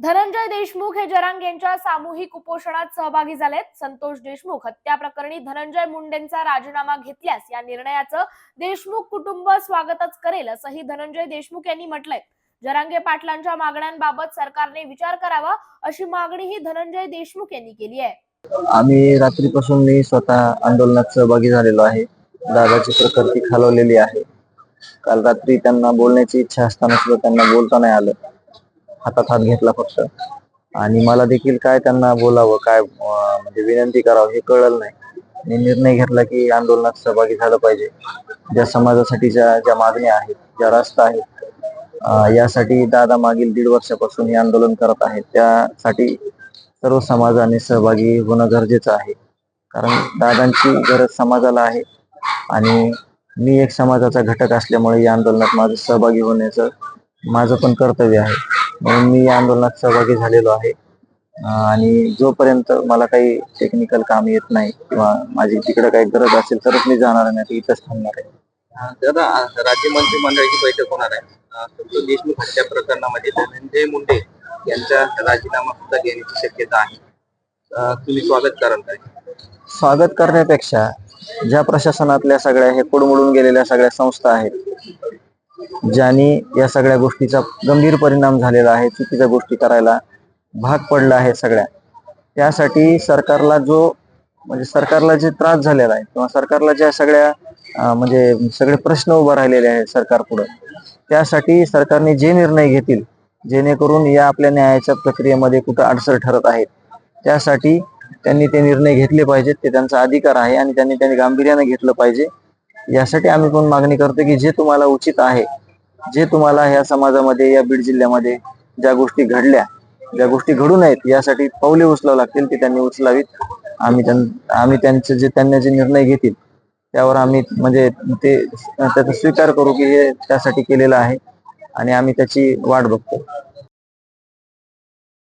धनंजय देशमुख हे जरांग यांच्या सामूहिक उपोषणात सहभागी झालेत. संतोष देशमुख हत्या प्रकरणी धनंजय मुंडेंचा राजीनामा घेतल्यास या निर्णयाचं देशमुख कुटुंब स्वागतच करेल असंही धनंजय देशमुख यांनी म्हटलंय. जरांगे पाटलांच्या मागण्यांबाबत सरकारने विचार करावा अशी मागणीही धनंजय देशमुख यांनी केली आहे. आम्ही रात्रीपासून मी स्वतः आंदोलनात सहभागी झालेलो आहे. दादाची प्रकृती खालवलेली आहे. काल रात्री त्यांना बोलण्याची इच्छा असताना सुद्धा त्यांना बोलता नाही आलं. हातात हात घेतला फक्त. आणि मला देखील काय त्यांना बोलावं काय म्हणजे विनंती करावं हे कळलं नाही. मी निर्णय घेतला की आंदोलनात सहभागी झालं पाहिजे. ज्या समाजासाठी ज्या ज्या मागण्या आहेत ज्या रास्ता आहेत यासाठी दादा मागील दीड वर्षापासून हे आंदोलन करत आहेत. त्यासाठी सर्व समाजाने सहभागी होणं गरजेचं आहे. कारण दादांची गरज समाजाला आहे. आणि मी एक समाजाचा घटक असल्यामुळे या आंदोलनात माझं सहभागी होण्याचं माझं पण कर्तव्य आहे. म्हणून मी या आंदोलनात सहभागी झालेलो आहे. आणि जोपर्यंत मला काही टेक्निकल काम येत नाही किंवा माझी तिकडे काही गरज असेल तरच मी जाणार नाही इथंच थांबणार आहे. दादा राज्य मंत्रिमंडळाची बैठक होणार आहे. देशमुख हत्या प्रकरणामध्ये धनंजय मुंडे यांचा राजीनामा सुद्धा घेण्याची शक्यता आहे. तुम्ही स्वागत कराल काय स्वागत करण्यापेक्षा ज्या प्रशासनातल्या सगळ्या हे कुडमुडून गेलेल्या सगळ्या संस्था आहेत ज्याने या सगळ्या गोष्टीचा गंभीर परिणाम झालेला आहे चुकीच्या गोष्टी करायला भाग पडला आहे सगळ्या. त्यासाठी सरकारला जो म्हणजे सरकारला जे त्रास झालेला आहे किंवा सरकारला ज्या सगळ्या म्हणजे सगळे प्रश्न उभा राहिलेले आहेत सरकार पुढे त्यासाठी सरकारने जे निर्णय घेतील जेणेकरून या आपल्या न्यायाच्या प्रक्रियेमध्ये कुठं अडसर ठरत आहेत त्यासाठी त्यांनी ते निर्णय घेतले पाहिजेत ते त्यांचा अधिकार आहे आणि त्यांनी त्यांनी गांभीर्याने घेतलं पाहिजे. यासाठी आम्ही पण मागणी करतो की जे तुम्हाला उचित आहे जे तुम्हाला ह्या समाजामध्ये या बीड जिल्ह्यामध्ये ज्या गोष्टी घडल्या ज्या गोष्टी घडू नयेत यासाठी पावले उचलावं लागतील ते त्यांनी उचलावीत. आम्ही त्यां आम्ही त्यांचे जे त्यांनी जे निर्णय घेतील त्यावर आम्ही म्हणजे ते त्याचा स्वीकार करू की हे त्यासाठी केलेलं आहे आणि आम्ही त्याची वाट बघतो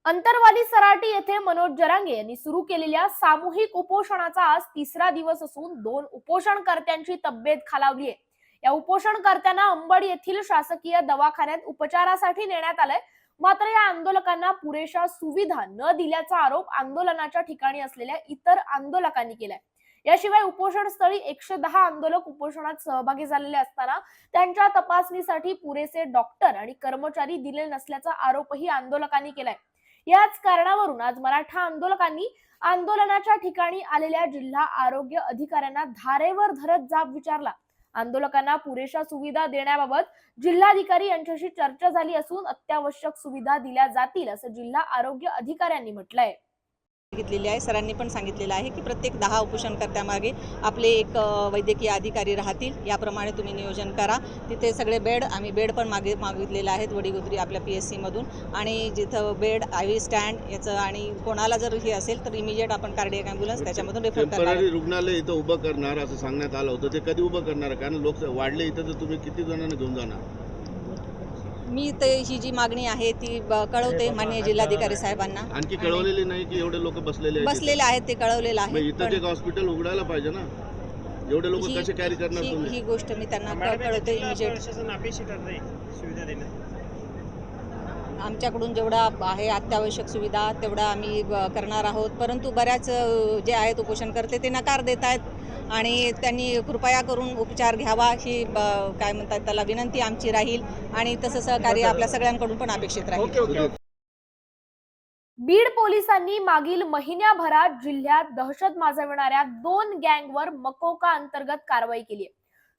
अंतरवाली सराटी येथे मनोज जरांगे यांनी सुरू केलेल्या सामूहिक उपोषणाचा आज तिसरा दिवस असून दोन उपोषणकर्त्यांची तब्येत खालावली आहे. या उपोषणकर्त्यांना अंबड येथील शासकीय दवाखान्यात उपचारासाठी नेण्यात आलंय. मात्र या आंदोलकांना पुरेशा सुविधा न दिल्याचा आरोप आंदोलनाच्या ठिकाणी असलेल्या इतर आंदोलकांनी केलाय. याशिवाय उपोषण स्थळी एकशे दहा आंदोलक उपोषणात सहभागी झालेले असताना त्यांच्या तपासणीसाठी पुरेसे डॉक्टर आणि कर्मचारी दिले नसल्याचा आरोपही आंदोलकांनी केलाय. याच कारणावरून आज मराठा आंदोलकांनी आंदोलनाच्या ठिकाणी आलेल्या जिल्हा आरोग्य अधिकाऱ्यांना धारेवर धरत जाब विचारला. आंदोलकांना पुरेशा सुविधा देण्याबाबत जिल्हाधिकारी यांच्याशी चर्चा झाली असून अत्यावश्यक सुविधा दिल्या जातील असं जिल्हा आरोग्य अधिकाऱ्यांनी म्हटलंय. घेतलेली आहे सरांनी पण सांगितलेलं आहे की प्रत्येक दहा उपोषणकर्त्यामागे आपले एक वैद्यकीय अधिकारी राहतील. याप्रमाणे तुम्ही नियोजन करा. तिथे सगळे बेड आम्ही बेड पण मागे मागितलेले आहेत वडीगुद्री आपल्या पी एस सीमधून आणि जिथं बेड आय व्ही स्टँड याचं आणि कोणाला जर हे असेल तर इमिजिएट आपण कार्डियक ॲम्ब्युलन्स त्याच्यामधून रेफर करणार. रुग्णालय इथं उभं करणार असं सांगण्यात आलं होतं. ते कधी उभं करणार? कारण लोक वाढले इथं तर तुम्ही किती जणांना घेऊन जाणार? मी ते ही जी मागणी आहे ती कळवते माननीय जिल्हाधिकारी साहेबांना. आणखी आणि कळवलेली नाही की एवढे लोक बसलेले आहेत बसलेले आहेत ते कळवलेलं आहे इथं एक हॉस्पिटल उघडायला पाहिजे ना. एवढे लोक ही- कसे कॅरी करणार ही तुम्ही? ही गोष्ट मी त्यांना कळवते इमिजिएट प्रशासन अपेक्षित आहे सुविधा देण्यात. आमच्याकडून जेवढा आहे अत्यावश्यक सुविधा तेवढा आम्ही करणार आहोत. परंतु बऱ्याच जे आहेत उपोषणकर्ते ते नकार देत आहेत आणि त्यांनी कृपया करून उपचार घ्यावा ही काय म्हणतात त्याला विनंती आमची राहील. आणि तसं सहकार्य आपल्या सगळ्यांकडून पण अपेक्षित राहील. बीड पोलिसांनी मागील महिन्याभरात जिल्ह्यात दहशत माजविणाऱ्या दोन गँगवर मकोका अंतर्गत कारवाई केली आहे.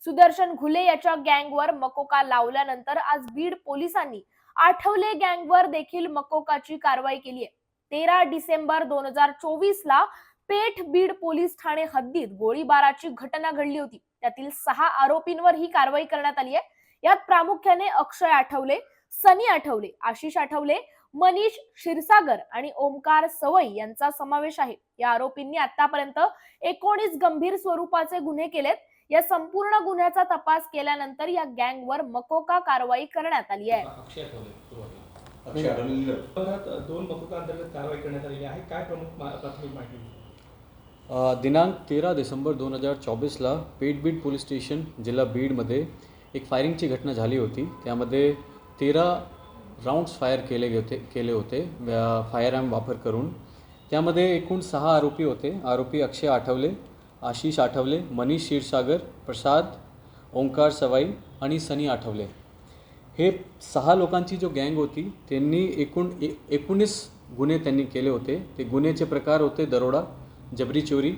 सुदर्शन घुले याच्या गँगवर मकोका लावल्यानंतर आज बीड पोलिसांनी आठवले गँगवर देखील मकोकाची कारवाई केली आहे. तेरा डिसेंबर दोन हजार चोवीस ला पेठ बीड पोलीस ठाणे हद्दीत गोळीबाराची घटना घडली होती. त्यातील सहा आरोपींवर ही कारवाई करण्यात आली आहे. यात प्रामुख्याने अक्षय आठवले सनी आठवले आशिष आठवले मनीष क्षीरसागर आणि ओमकार सवई यांचा समावेश आहे. या आरोपींनी आतापर्यंत एकोणीस गंभीर स्वरूपाचे गुन्हे केलेत. या संपूर्ण गुन्ह्याचा तपास केल्यानंतर या गँगवर मकोका कारवाई करण्यात आली आहे. दोन मकोका अंतर्गत कारवाई करण्यात आलेली आहे. काय प्रमुख प्राथमिक माहिती? दिनांक तेरा डिसेंबर दोन हजार चोवीसला पेठबीड पोलीस स्टेशन जिल्हा बीडमध्ये एक फायरिंगची घटना झाली होती. त्यामध्ये तेरा राऊंड्स फायर केले होते केले होते फायर ॲम वापर करून. त्यामध्ये एकूण सहा आरोपी होते. आरोपी अक्षय आठवले आशिष आठवले मनीष क्षीरसागर प्रसाद ओंकार सवाई आणि सनी आठवले. हे सहा लोकांची जो गँग होती त्यांनी एकूण ए एकोणीस गुन्हे त्यांनी केले होते. ते गुन्ह्याचे प्रकार होते दरोडा जबरी चोरी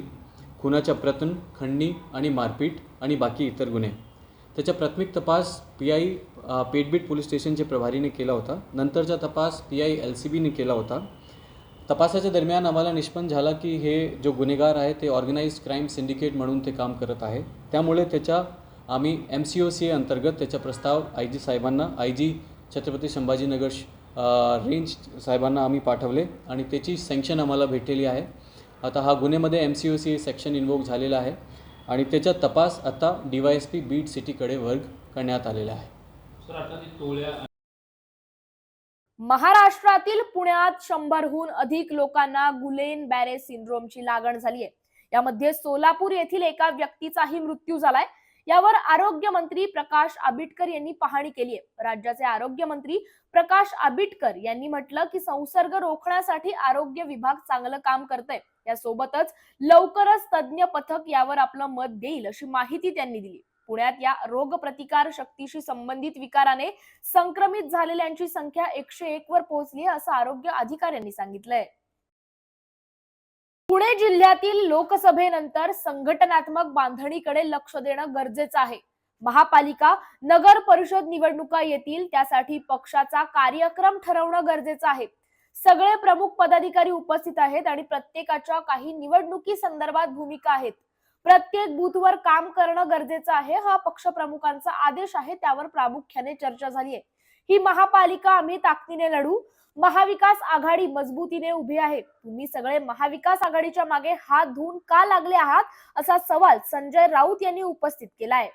खुनाच्या प्रतन खंडणी आणि मारपीट आणि बाकी इतर गुन्हे. त्याचा प्राथमिक तपास पी आय पेटबीट पोलीस स्टेशनचे प्रभारीने केला होता. नंतरचा तपास पी आय एल सी बीने केला होता. तपासाच्या दरम्यान आम्हाला निष्पन्न झाला की हे जो गुन्हेगार आहे ते ऑर्गनाईज क्राईम सिंडिकेट म्हणून ते काम करत आहे. त्यामुळे त्याच्या आम्ही एम सी ओ सी अंतर्गत त्याचा प्रस्ताव आय जी साहेबांना I G Chhatrapati Sambhajinagar range साहेबांना आम्ही पाठवले आणि त्याची सँक्शन आम्हाला भेटलेली आहे. आता हा गुन्ह्यामध्ये M C O C section invoke झालेला आहे आणि त्याचा तपास आता D Y S P Beed सिटीकडे वर्ग करण्यात आलेला आहे. महाराष्ट्रातील पुण्यात शंभरहून अधिक लोकांना गुलेन बॅरे सिंड्रोमची लागण झाली आहे यामध्ये सोलापूर येथील एका व्यक्तीचाही मृत्यू झालाय. यावर आरोग्य मंत्री प्रकाश आबिटकर यांनी पाहणी केली आहे. राज्याचे आरोग्य मंत्री प्रकाश आबिटकर यांनी म्हटलं की संसर्ग रोखण्यासाठी आरोग्य विभाग चांगलं काम करतंय. यासोबतच लवकरच तज्ज्ञ पथक यावर आपलं मत देईल अशी माहिती त्यांनी दिली. पुण्यात या रोगप्रतिकार शक्तीशी संबंधित विकाराने संक्रमित झालेल्यांची संख्या एकशे एक वर पोहोचली असं आरोग्य अधिकाऱ्यांनी सांगितलंय. पुणे जिल्ह्यातील लोकसभेनंतर संघटनात्मक बांधणीकडे लक्ष देणं गरजेचं आहे. महापालिका नगर परिषद निवडणुका येतील त्यासाठी पक्षाचा कार्यक्रम ठरवणं गरजेचं आहे. सगळे प्रमुख पदाधिकारी उपस्थित आहेत आणि प्रत्येकाच्या काही निवडणुकी संदर्भात भूमिका आहेत. प्रत्येक बूथवर काम करणं गरजेचं आहे हा पक्ष प्रमुखांचा आदेश आहे त्यावर प्रामुख्याने चर्चा झाली आहे. ही महापालिका आम्ही ताकदीने लढू. महाविकास आघाडी मजबूतीने उभी आहे. तुम्ही सगळे महाविकास आघाडीच्या मागे हात धुवून का लागले आहात? असा सवाल संजय राऊत यांनी उपस्थित केला आहे